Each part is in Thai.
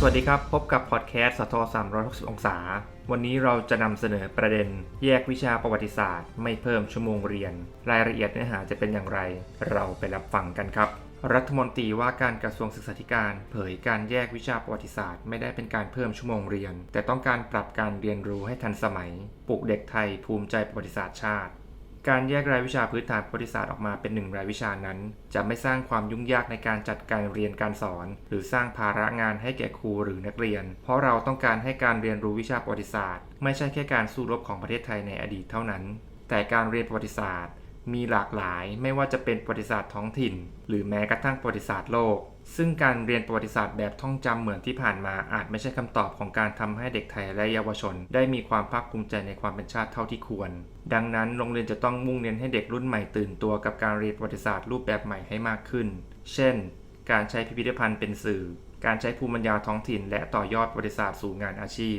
สวัสดีครับ พบกับพอดแคสต์สท360 องศา วันนี้เราจะนำเสนอประเด็น แยกวิชาประวัติศาสตร์ ไม่เพิ่มชั่วโมงเรียน รายละเอียดเนื้อหาจะเป็นอย่างไร เราไปรับฟังกันครับ รัฐมนตรีว่าการกระทรวงศึกษาธิการ เผยการแยกวิชาประวัติศาสตร์ ไม่ได้เป็นการเพิ่มชั่วโมงเรียน แต่ต้องการปรับการเรียนรู้ให้ทันสมัย ปลุกเด็กไทยภูมิใจประวัติศาสตร์ชาติ การแยกรายวิชาพื้นฐานประวัติศาสตร์ออกมาเป็นหนึ่งรายวิชานั้น จะไม่สร้างความยุ่งยากในการจัดการเรียนการสอน หรือสร้างภาระงานให้แก่ครูหรือนักเรียน เพราะเราต้องการให้การเรียนรู้วิชาประวัติศาสตร์ ไม่ใช่แค่การสู้รบของประเทศไทยในอดีตเท่านั้น แต่การเรียนประวัติศาสตร์ มีหลากหลายไม่ว่าจะเป็นประวัติศาสตร์ท้องถิ่น หรือแม้กระทั่งประวัติศาสตร์โลก ซึ่งการเรียนประวัติศาสตร์แบบท่องจำเหมือนที่ผ่านมาอาจไม่ใช่คำตอบของการทำให้เด็กไทยและเยาวชน ได้มีความภาคภูมิใจในความเป็นชาติเท่าที่ควร ดังนั้นโรงเรียนจะต้องมุ่งเน้นให้เด็กรุ่นใหม่ตื่นตัวกับการเรียนประวัติศาสตร์รูปแบบใหม่ให้มากขึ้น เช่น การใช้พิพิธภัณฑ์เป็นสื่อ การใช้ภูมิปัญญาท้องถิ่น และต่อยอดประวัติศาสตร์สู่งานอาชีพ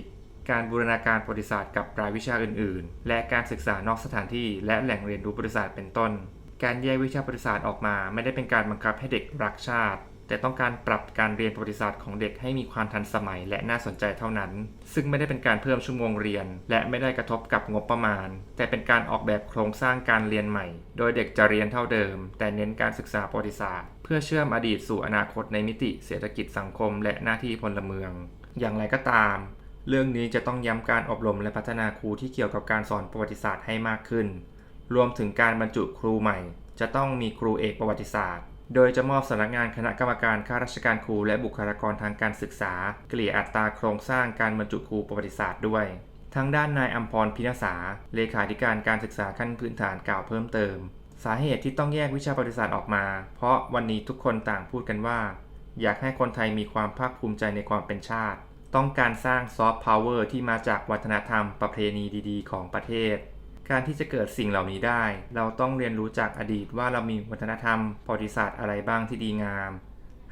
การบูรณาการประวัติศาสตร์กับรายวิชาอื่น ๆ และการศึกษานอกสถานที่และแหล่งเรียนรู้ประวัติศาสตร์เป็นต้น การแยกวิชาประวัติศาสตร์ออกมา ไม่ได้เป็นการบังคับให้เด็กรักชาติ แต่ต้องการปรับการเรียนประวัติศาสตร์ของเด็กให้มีความทันสมัยและน่าสนใจเท่านั้น ซึ่งไม่ได้เป็นการเพิ่มชั่วโมงเรียน และไม่ได้กระทบกับงบประมาณ แต่เป็นการออกแบบโครงสร้างการเรียนใหม่ โดยเด็กจะเรียนเท่าเดิม แต่เน้นการศึกษาประวัติศาสตร์ เพื่อเชื่อมอดีตสู่อนาคตในมิติ เศรษฐกิจสังคม และหน้าที่พลเมือง อย่างไรก็ตาม เรื่องนี้จะต้องย้ำการอบรมและพัฒนาครูที่เกี่ยวกับการสอนประวัติศาสตร์ให้มากขึ้น รวมถึงการบรรจุครูใหม่ จะต้องมีครูเอกประวัติศาสตร์ โดยจะมอบสำนักงานคณะกรรมการข้าราชการครูและบุคลากรทางการศึกษา เกลี่ยอัตราโครงสร้างการบรรจุครูประวัติศาสตร์ด้วยทั้งด้านนายอัมพรพินาศาเลขาธิการการศึกษาขั้นพื้นฐานกล่าวเพิ่มเติม สาเหตุที่ต้องแยกวิชาประวัติศาสตร์ออกมา เพราะวันนี้ทุกคนต่างพูดกันว่า อยากให้คนไทยมีความภาคภูมิใจในความเป็นชาติ ต้องการสร้างซอฟต์พาวเวอร์ที่มาจากวัฒนธรรมประเพณีดีๆ ของประเทศ การที่จะเกิดสิ่งเหล่านี้ได้ เราต้องเรียนรู้จากอดีตว่าเรามีวัฒนธรรมประวัติศาสตร์อะไรบ้างที่ดีงาม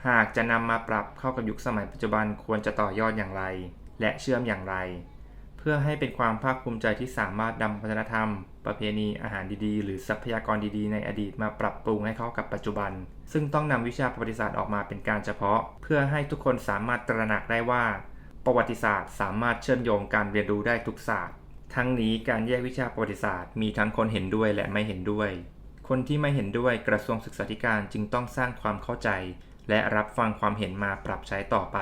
หากจะนำมาปรับเข้ากับยุคสมัยปัจจุบันควรจะต่อยอดอย่างไร และเชื่อมอย่างไร เพื่อให้เป็นความภาคภูมิใจที่สามารถนำวัฒนธรรม ประเพณีอาหารดีๆ หรือทรัพยากรดีๆ ในอดีตมาปรับปรุงให้เข้ากับปัจจุบัน ซึ่งต้องนำวิชาประวัติศาสตร์ออกมาเป็นการเฉพาะ เพื่อให้ทุกคนสามารถตระหนักได้ว่า ประวัติศาสตร์ สามารถเชื่อมโยงการเรียนรู้ได้ทุกศาสตร์ ทั้งนี้การแยกวิชาประวัติศาสตร์มีทั้งคนเห็นด้วยและไม่เห็นด้วย คนที่ไม่เห็นด้วยกระทรวงศึกษาธิการจึงต้องสร้างความเข้าใจ และรับฟังความเห็นมาปรับใช้ต่อไป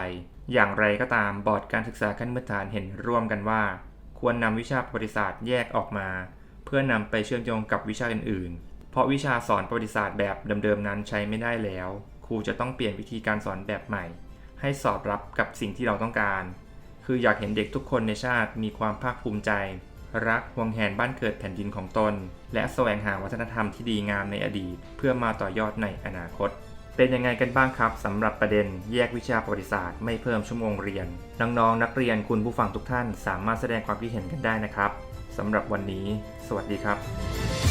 อย่างไรก็ตามบอร์ดการศึกษาขั้นพื้นฐานเห็นร่วมกันว่า ควรนำวิชาประวัติศาสตร์แยกออกมา เพื่อนำไปเชื่อมโยงกับวิชาอื่นๆ เพราะวิชาสอนประวัติศาสตร์แบบเดิมๆนั้นใช้ไม่ได้แล้ว ครูจะต้องเปลี่ยนวิธีการสอนแบบใหม่ ให้สอดรับกับสิ่งที่เราต้องการ คืออยากเห็นเด็กทุกคนในชาติมีความภาคภูมิใจ รักห่วงแหนบ้านเกิดแผ่นดินของตน และแสวงหาวัฒนธรรมที่ดีงามในอดีต เพื่อมาต่อยอดในอนาคต เป็นยังไงกันบ้างครับสำหรับประเด็นแยกวิชาประวัติศาสตร์ไม่เพิ่มชั่วโมงเรียน น้องๆนักเรียนคุณผู้ฟังทุกท่าน สามารถแสดงความคิดเห็นกันได้นะครับสำหรับวันนี้ สวัสดีครับ